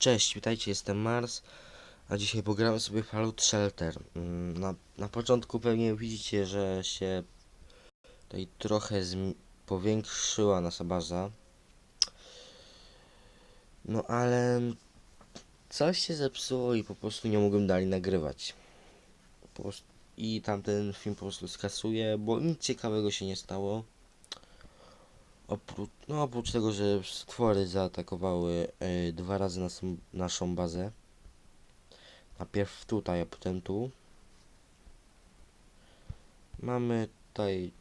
Cześć, witajcie, jestem Mars, a dzisiaj pogramy sobie Fallout Shelter. Mm, Na, na początku pewnie widzicie, że się tutaj trochę powiększyła nasza baza. No ale coś się zepsuło i po prostu nie mogłem dalej nagrywać. Po prostu, I tamten film po prostu skasuję, bo nic ciekawego się nie stało. Oprócz, no oprócz tego, że stwory zaatakowały y, dwa razy naszą, naszą bazę. Najpierw tutaj, a potem tu. Mamy tutaj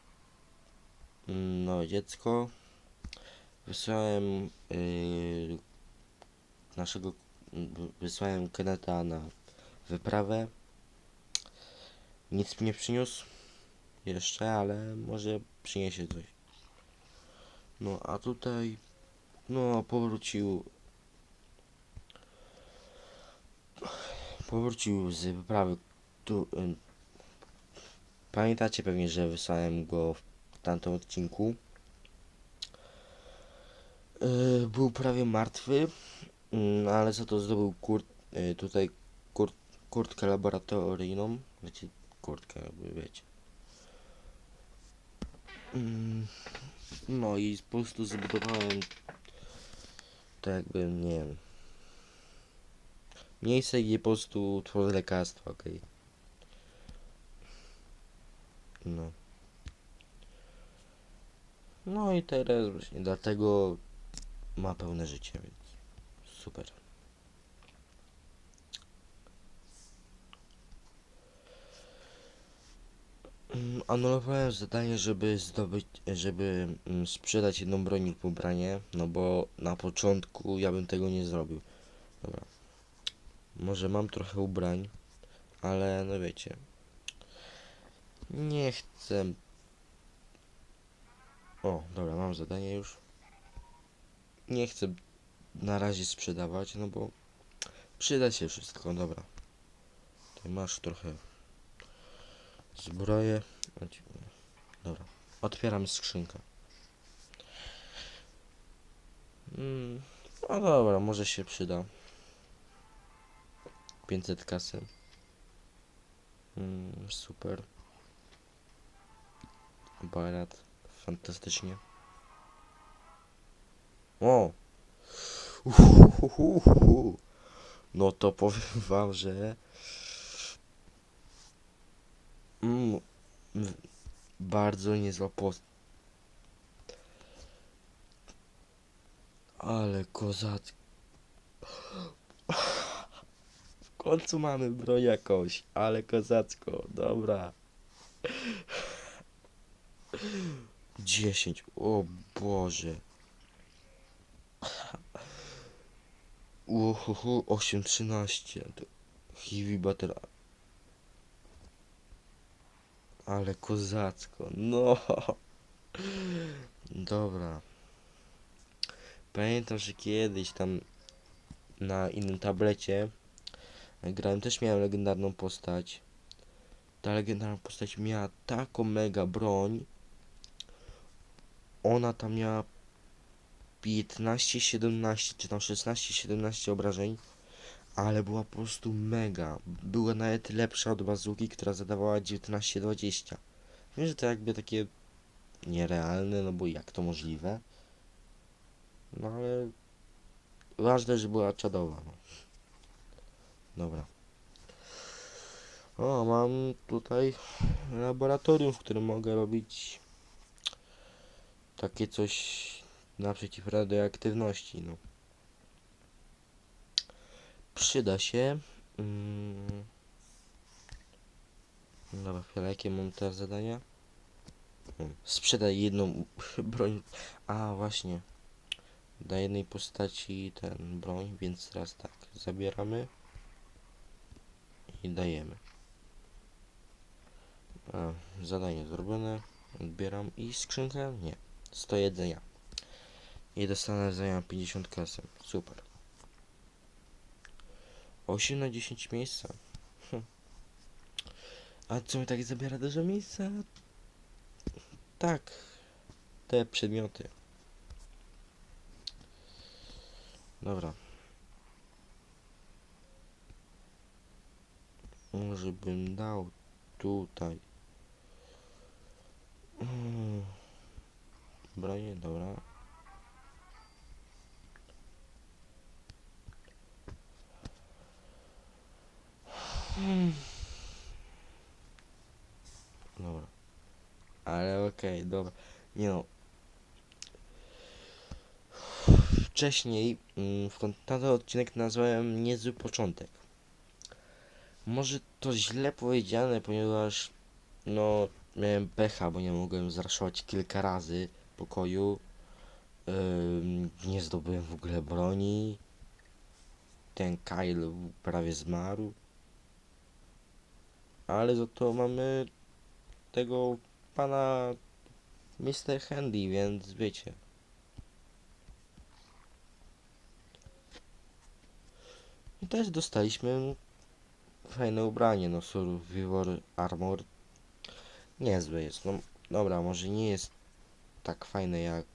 no dziecko. Wysłałem y, naszego wysłałem Keneta na wyprawę. Nic mi nie przyniósł jeszcze, ale może przyniesie coś. No a tutaj no powrócił powrócił z wyprawy tu pamiętacie pewnie, że wysłałem go w tamtym odcinku? Yy, był prawie martwy mm, ale za to zdobył kurt, yy, tutaj kurt, kurtkę laboratoryjną wiecie, kurtkę jakby wiecie. Mm, no i po prostu zbudowałem tak jakby, nie wiem, miejsce, gdzie po prostu tworzę lekarstwa, okej. No. No i teraz właśnie dlatego ma pełne życie, więc super. Anulowałem zadanie, żeby zdobyć, żeby mm, sprzedać jedną broń lub ubranie, no bo na początku ja bym tego nie zrobił. Dobra. Może mam trochę ubrań, ale no wiecie. Nie chcę. O, dobra, mam zadanie już. Nie chcę na razie sprzedawać, no bo przyda się wszystko, dobra. Tutaj masz trochę zbroję. Dobra, otwieram skrzynkę. Mm, no dobra, może się przyda. 500 kasy. Mm, super. Barat. Fantastycznie. O! Uhuhuhuhu. No to powiem wam, że mm, bardzo niezła post. Ale kozacko. W końcu mamy broń jakąś, ale kozacko, dobra. 10, o Boże. Uhuhu, 8, 13. To Heavy battery. Ale kozacko, no. Dobra. Pamiętam, że kiedyś tam na innym tablecie grałem, też miałem legendarną postać. Ta legendarna postać miała taką mega broń. Ona tam miała 15, 17, czy tam 16, 17 obrażeń. Ale była po prostu mega. Była nawet lepsza od bazuki, która zadawała 19, 20. Wiem, że to jakby takie nierealne, no bo jak to możliwe? No ale ważne, że była czadowa. No. Dobra. O, mam tutaj laboratorium, w którym mogę robić takie coś naprzeciw radioaktywności, no. Przyda się. Mm. Dobra, chwilę, jakie mam teraz zadania? Mm, Sprzedaj jedną broń. A, właśnie. Dla jednej postaci ten broń, więc teraz tak, zabieramy i dajemy. A, zadanie zrobione, odbieram i skrzynkę? Nie. 100 jedzenia. I dostanę za 50 kasy. Super. 8 na 10 miejsca. Hm. A co mi tak zabiera dużo miejsca? Tak. Te przedmioty. Dobra. Może bym dał tutaj. Hmm. Dobra. Hmm. Dobra. Ale okej, dobra. Nie no. Wcześniej mm, w ten odcinek nazwałem Niezły Początek. Może to źle powiedziane, ponieważ no miałem pecha, bo nie mogłem zraszować kilka razy pokoju. Ym, nie zdobyłem w ogóle broni. Ten Kyle prawie zmarł. Ale za to mamy tego pana Mr. Handy, więc wiecie. I też dostaliśmy fajne ubranie, no Survivor Armor. Niezłe jest, no dobra, może nie jest tak fajne jak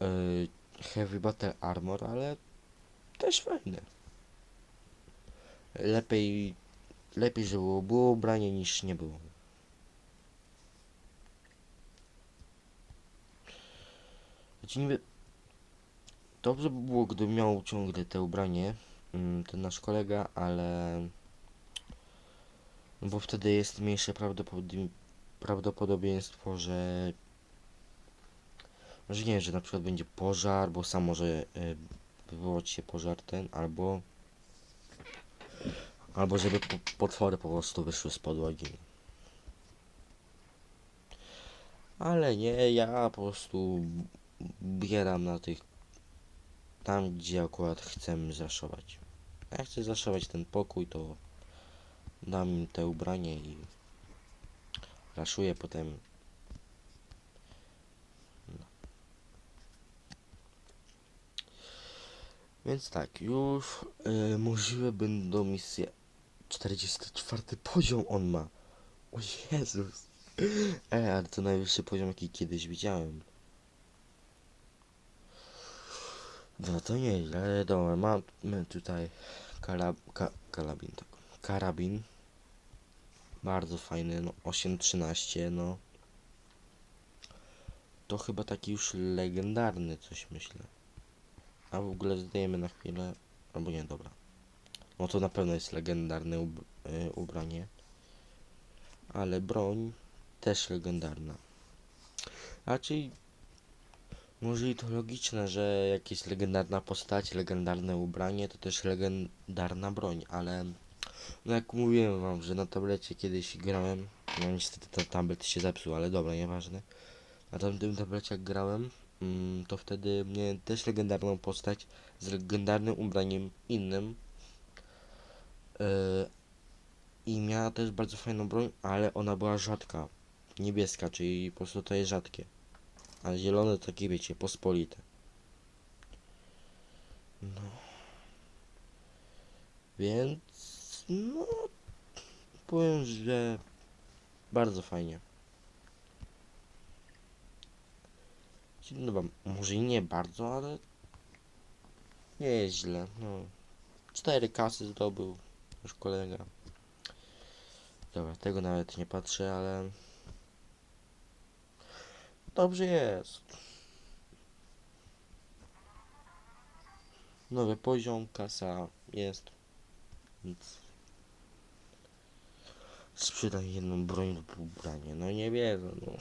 yy, Heavy Battle Armor, ale też fajne. Lepiej, lepiej, żeby było, było ubranie niż nie było. Znaczy niby dobrze by było, gdyby miał ciągle te ubranie, mm, ten nasz kolega, ale no bo wtedy jest mniejsze prawdopodobieństwo, że że nie, że na przykład będzie pożar, bo sam może y, wywołać się pożar ten, albo albo żeby po, potwory po prostu wyszły z podłogi. Ale nie, ja po prostu bieram na tych tam, gdzie akurat chcę zaszować. Jak chcę zaszować ten pokój, to dam im te ubranie i raszuję potem. Więc tak, już y, możliwe będą misje. 44 poziom on ma. O Jezus. E, ale to najwyższy poziom, jaki kiedyś widziałem. No to nieźle, ale dobra, mamy tutaj karab ka karabin, tak. Karabin. Bardzo fajny, no 8.13, no. To chyba taki już legendarny, coś myślę. A w ogóle zdajemy na chwilę, albo nie, dobra. No to na pewno jest legendarne ub y ubranie. Ale broń też legendarna. Raczej może i to logiczne, że jak jest legendarna postać, legendarne ubranie, to też legendarna broń, ale no jak mówiłem wam, że na tablecie kiedyś grałem, no niestety ten tablet się zepsuł, ale dobra, nieważne. Na tamtym tablecie jak grałem, mm, to wtedy miałem też legendarną postać z legendarnym ubraniem innym. Yy, I miała też bardzo fajną broń, ale ona była rzadka. Niebieska, czyli po prostu to jest rzadkie. A zielone takie wiecie, pospolite. No. Więc no powiem, że bardzo fajnie. No bo może i nie bardzo, ale nie jest źle. No. Cztery kasy zdobył już kolega. Dobra, tego nawet nie patrzę, ale dobrze jest. Nowy poziom, kasa jest. Więc sprzedaj jedną broń lub ubranie. No nie wierzę, no.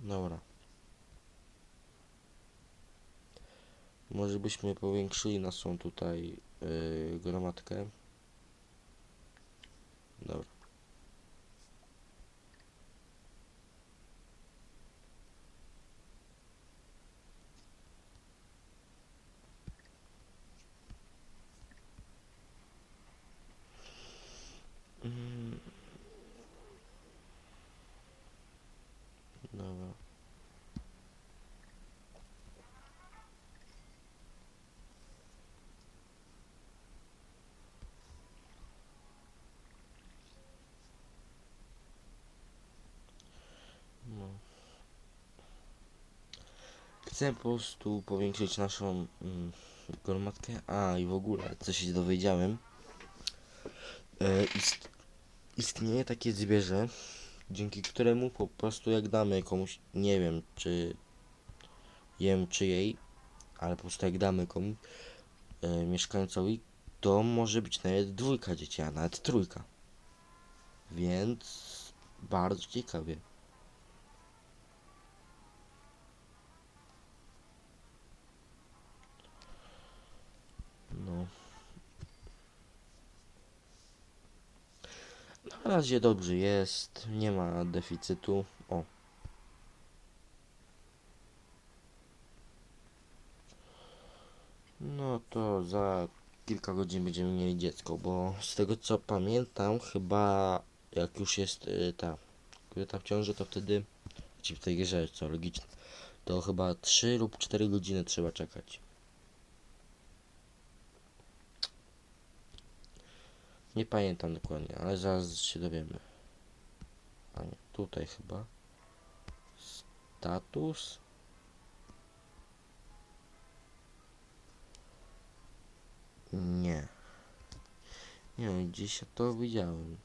Dobra. Może byśmy powiększyli naszą tutaj yy, gromadkę. Dobra. Mm. Dobra. No. Chcę po prostu powiększyć naszą mm, Gromadzkę. A i w ogóle, co się dowiedziałem. E, ist, istnieje takie zwierzę, dzięki któremu po prostu jak damy komuś, nie wiem czy jem czy jej, ale po prostu jak damy komuś e, mieszkańcowi, to może być nawet dwójka dzieci, a nawet trójka. Więc bardzo ciekawie. No. Na razie dobrze jest, nie ma deficytu. O. No to za kilka godzin będziemy mieli dziecko, bo z tego co pamiętam, chyba jak już jest y, ta kobieta w ciąży, to wtedy, ci w tej grze, co logiczne, to chyba 3 lub 4 godziny trzeba czekać. Nie pamiętam dokładnie, ale zaraz się dowiemy. A nie, tutaj chyba. Status. Nie. Nie wiem, gdzieś ja to widziałem.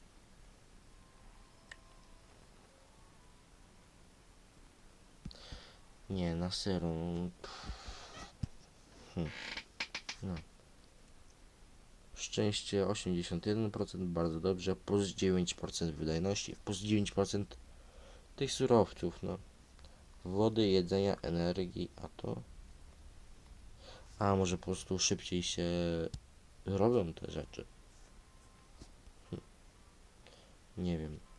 Nie, na serio. Hmm. No. Szczęście 81%, bardzo dobrze, plus 9% wydajności, plus 9% tych surowców, no. Wody, jedzenia, energii, a to... A może po prostu szybciej się robią te rzeczy. Hm. Nie wiem.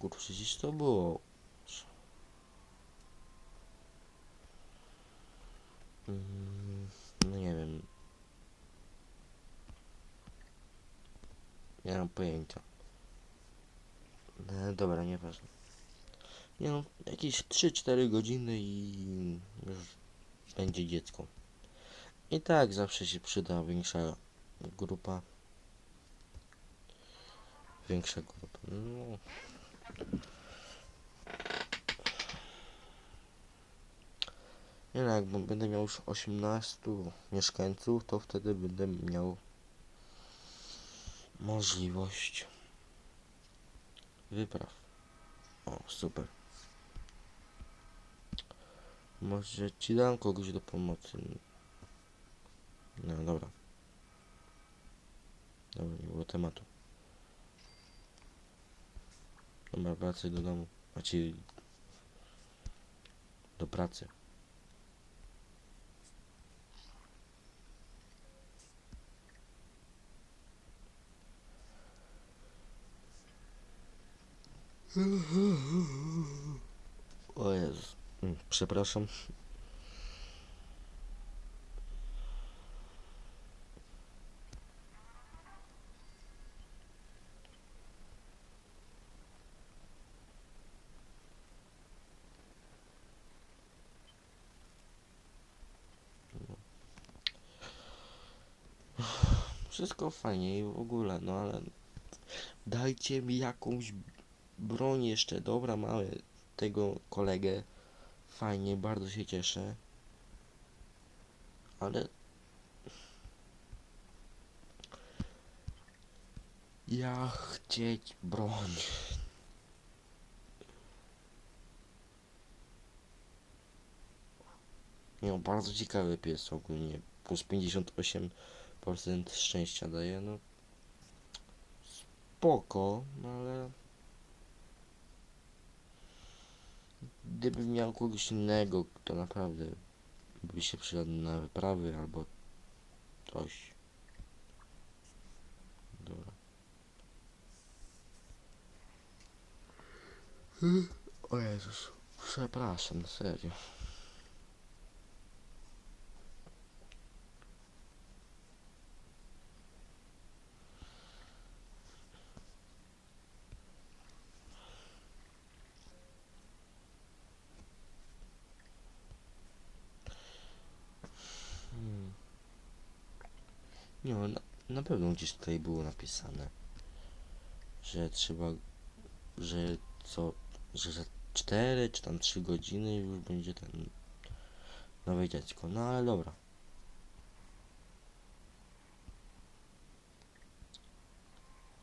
Kurczę, gdzieś to było. Mm, No nie wiem. Nie mam pojęcia. No, dobra, nieważne. Nie no, jakieś 3-4 godziny i już będzie dziecko. I tak zawsze się przyda większa grupa. Większa grupa. No. Nie no, jak będę miał już 18 mieszkańców, to wtedy będę miał możliwość wypraw. O, super. Może ci dam kogoś do pomocy. No dobra. Dobra, nie było tematu. Dobra, wracaj do domu. Ci do pracy. O Jezus. Mm, Przepraszam. Wszystko fajnie i w ogóle, no ale dajcie mi jakąś broń jeszcze. Dobra, mamy tego kolegę. Fajnie, bardzo się cieszę. Ale ja chcieć broń. Nie, bardzo ciekawy pies ogólnie. Plus 58% szczęścia daje, no. Spoko, no ale... Gdybym miał kogoś innego, kto naprawdę by się przydał na wyprawy albo coś. Dobra. O Jezus, przepraszam, serio. Nie, no, na, na pewno gdzieś tutaj było napisane, że trzeba, że co, że za 4 czy tam 3 godziny już będzie ten nowe dziecko. No ale dobra.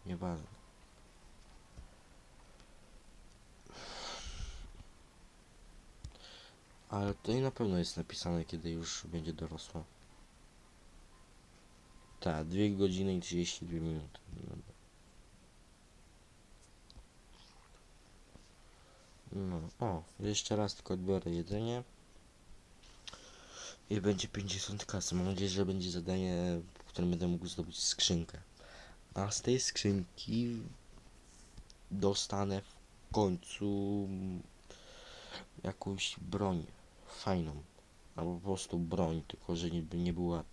Nieważne. Ale tutaj na pewno jest napisane, kiedy już będzie dorosła. Tak, 2 godziny i 32 minuty. No, o, jeszcze raz tylko odbiorę jedzenie. I będzie 50 kasy. Mam nadzieję, że będzie zadanie, w którym będę mógł zdobyć skrzynkę. A z tej skrzynki dostanę w końcu jakąś broń fajną. Albo po prostu broń, tylko że nie, nie była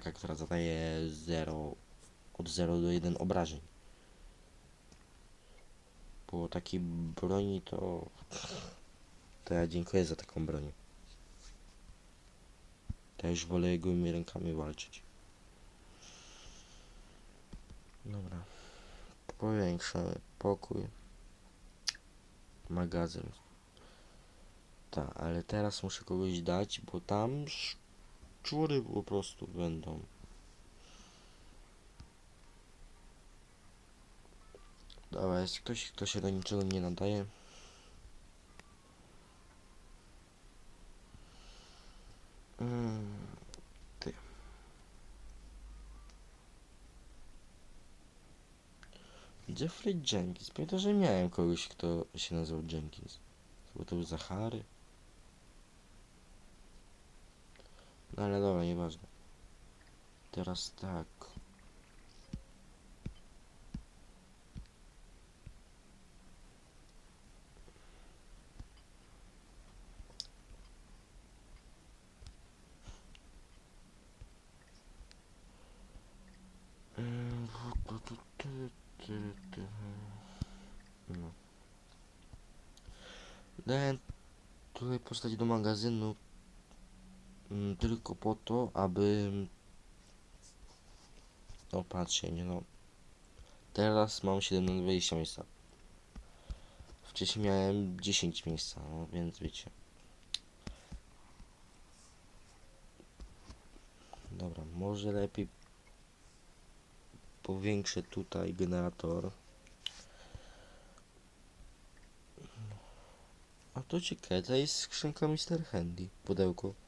taka, która zadaje 0 od 0 do 1 obrażeń. Bo takiej broni to. To ja dziękuję za taką broń. Ja już wolę gołymi rękami walczyć. Dobra. Powiększamy pokój. Magazyn. Tak, ale teraz muszę kogoś dać, bo tam szczury po prostu będą. Dobra, jest ktoś, kto się do niczego nie nadaje. Mm, ty. Jeffrey Jenkins. Pamiętam, że miałem kogoś, kto się nazywał Jenkins. Chyba to był Zachary. No ale dobra, nieważne. Teraz tak. No. Dałem tutaj postać do magazynu tylko po to, aby no patrzcie, nie no. Teraz mam 7 na 20 miejsca. Wcześniej miałem 10 miejsca, no więc wiecie. Dobra, może lepiej powiększę tutaj generator. A to ciekawe, to jest skrzynka Mr. Handy, pudełko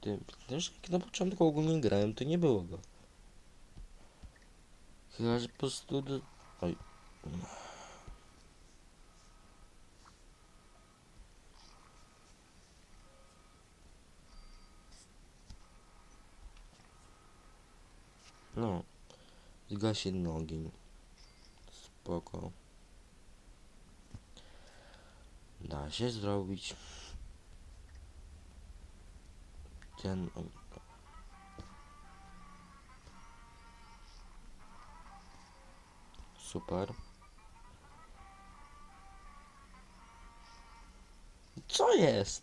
Ty, też jak na początku ogólnie grałem, to nie było go. Chyba, że po prostu... Do... Oj. No. Zgasi ogień. Spoko. Da się zrobić. Ten... Super. Co jest?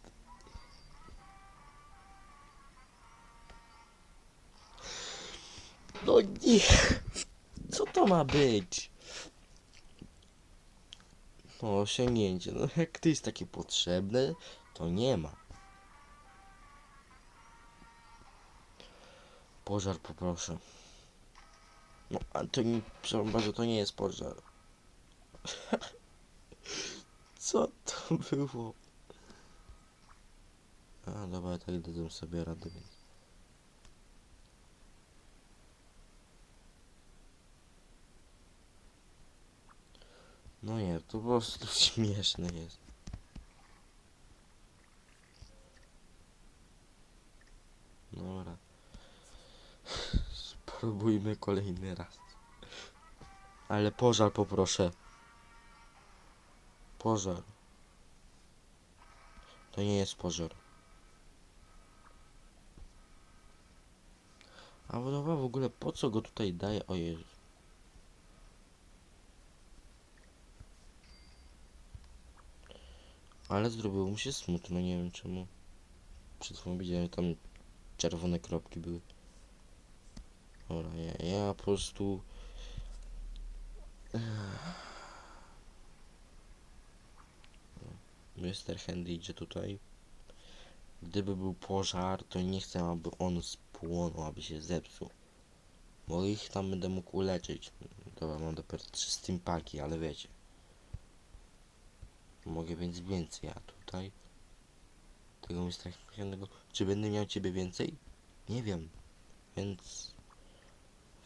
No nie. Co to ma być? No osiągnięcie. No jak to jest takie potrzebne, to nie ma. Pożar poproszę. No, a to nie, przepraszam bardzo, to nie jest pożar. Co to było? A, dobra, tak dadzą sobie radę, więc... No nie, to po prostu śmieszne jest. Dobra. Spróbujmy kolejny raz. Ale pożar poproszę. Pożar. To nie jest pożar. A w ogóle po co go tutaj daje? O Jezu. Ale zrobiło mu się smutno, nie wiem czemu. Przed chwilą widziałem tam czerwone kropki były. Dobra, ja, ja po prostu... Mr. Handy idzie tutaj. Gdyby był pożar, to nie chcę, aby on spłonął, aby się zepsuł. Bo ich tam będę mógł uleczyć. Dobra, mam dopiero trzy steampaki, ale wiecie. Mogę więc więcej, a tutaj... Tego Mr. Handy'ego... Czy będę miał ciebie więcej? Nie wiem. Więc...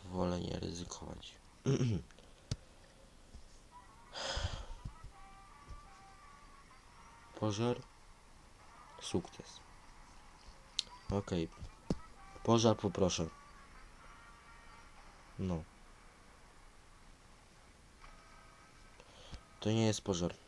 Wolę nie ryzykować. Pożar. Sukces. Okej. Pożar poproszę. No. To nie jest pożar.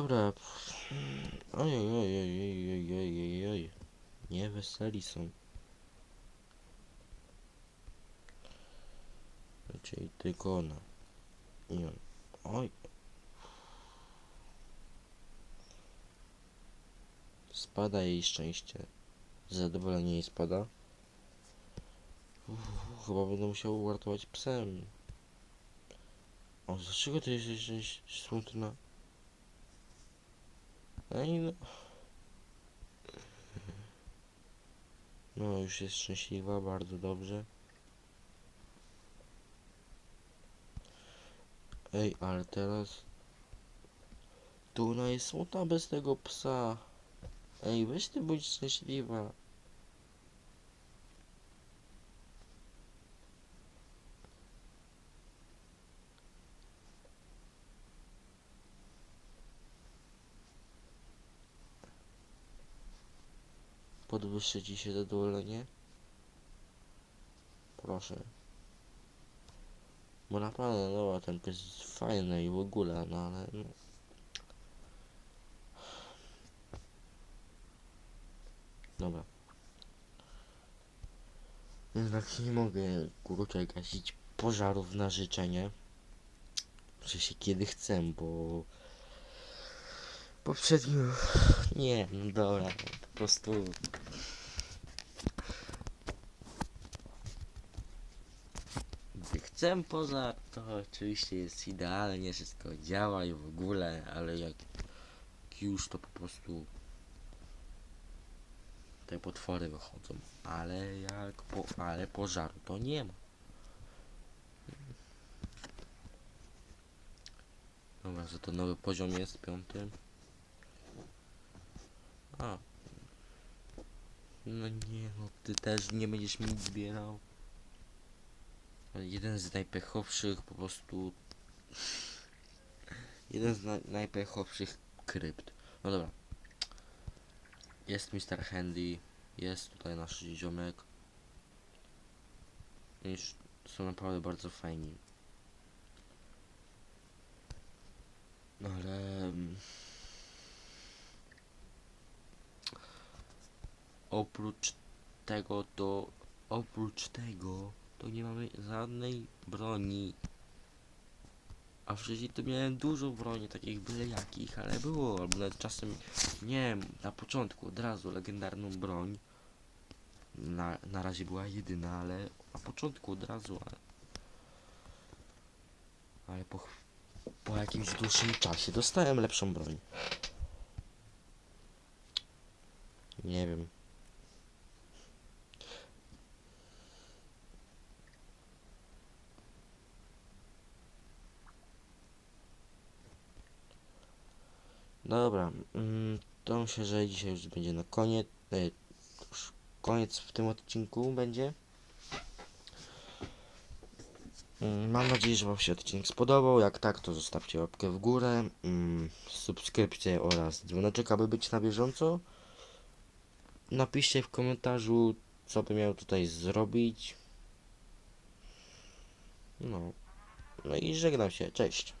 Dobra. Ojej, ojej, ojej, ojej, ojej. Nie weseli są. Czyli tylko ona. I on. Oj. Spada jej szczęście. Zadowolenie jej spada. Uff, chyba będę musiał uratować psem. O, dlaczego ty jesteś smutna? Ej, no. No, już jest szczęśliwa, bardzo dobrze. Ej, ale teraz... Tu ona jest smutna bez tego psa. Ej, weź ty bądź szczęśliwa. Ci się zadowolenie? Proszę. Bo naprawdę, no, ten pies jest fajny i w ogóle, no ale no. Dobra. Jednak nie mogę, kurczę, gasić pożarów na życzenie. W sensie kiedy chcę, bo... Poprzednio... Nie, no dobra, po prostu... Chcę pożar, to oczywiście jest idealnie, wszystko działa i w ogóle, ale jak już to po prostu te potwory wychodzą, ale jak po, ale pożaru to nie ma. Dobra, że to nowy poziom jest, piąty. A. No nie, no ty też nie będziesz mi zbierał. Jeden z najpechowszych po prostu... Jeden z naj, najpechowszych krypt. No dobra. Jest Mr. Handy. Jest tutaj nasz ziomek. Już są naprawdę bardzo fajni. No ale... mm, Oprócz tego to... Oprócz tego to nie mamy żadnej broni. A wcześniej to miałem dużo broni, takich byle jakich, ale było, albo nawet czasem, nie wiem, na początku od razu legendarną broń. Na, na razie była jedyna, ale na początku od razu, ale... Ale po, po jakimś dłuższym czasie dostałem lepszą broń. Nie wiem. Dobra, mm, to myślę, że dzisiaj już będzie na koniec. E, już koniec w tym odcinku będzie. Mm, Mam nadzieję, że Wam się odcinek spodobał. Jak tak, to zostawcie łapkę w górę, mm, subskrypcję oraz dzwoneczek, aby być na bieżąco. Napiszcie w komentarzu, co by miał tutaj zrobić. No. No i żegnam się. Cześć.